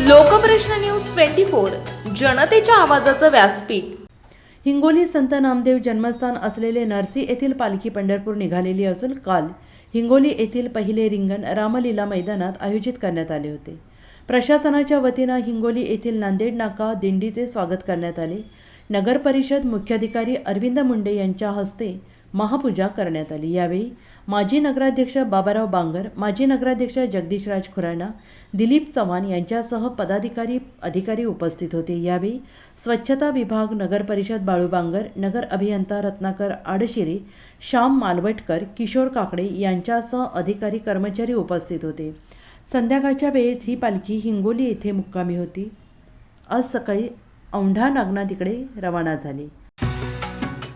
Lokprashna news twenty four जनतेच्या आवाजाचं व्यासपीठ. हिंगोली संत नामदेव जन्मस्थान असलेले नरसी येथील पालखी पंढरपूर निघालेली असून काल हिंगोली येथील पहिले रिंगण रामलीला मैदानात आयोजित करण्यात आले होते. प्रशासनाच्या वतीनं हिंगोली येथील नांदेड नाका दिंडीचे स्वागत करण्यात आले. नगर परिषद मुख्याधिकारी अरविंद मुंडे यांच्या हस्ते महापूजा करण्यात आली. यावेळी माजी नगराध्यक्ष बाबाराव बांगर माजी नगराध्यक्ष जगदीशराज खुराणा दिलीप चव्हाण यांच्यासह पदाधिकारी अधिकारी उपस्थित होते. यावेळी स्वच्छता विभाग नगर परिषद बाळू बांगर नगर अभियंता रत्नाकर आडशिरे श्याम मालवटकर किशोर काकडे यांच्यासह अधिकारी कर्मचारी उपस्थित होते. संध्याकाळच्या वेळेस ही पालखी हिंगोली येथे मुक्कामी होती. आज सकाळी औंढा नागनाथीकडे रवाना झाली.